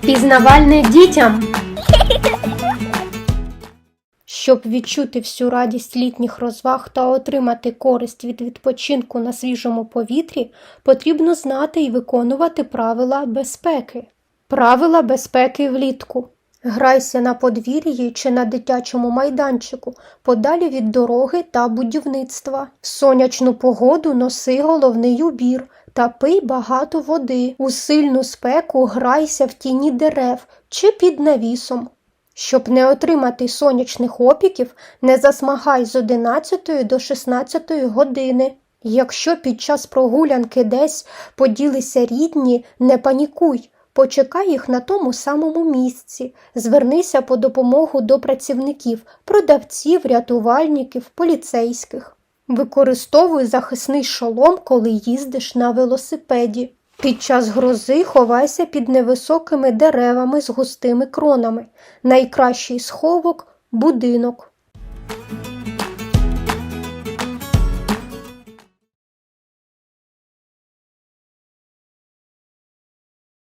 Пізнавальне дітям. Щоб відчути всю радість літніх розваг та отримати користь від відпочинку на свіжому повітрі, потрібно знати і виконувати правила безпеки. Правила безпеки влітку. Грайся на подвір'ї чи на дитячому майданчику, подалі від дороги та будівництва. В сонячну погоду носи головний убір та пий багато води. У сильну спеку грайся в тіні дерев чи під навісом. Щоб не отримати сонячних опіків, не засмагай з 11 до 16 години. Якщо під час прогулянки десь поділися рідні, не панікуй. Почекай їх на тому самому місці, звернися по допомогу до працівників, продавців, рятувальників, поліцейських. Використовуй захисний шолом, коли їздиш на велосипеді. Під час грози ховайся під невисокими деревами з густими кронами. Найкращий сховок будинок.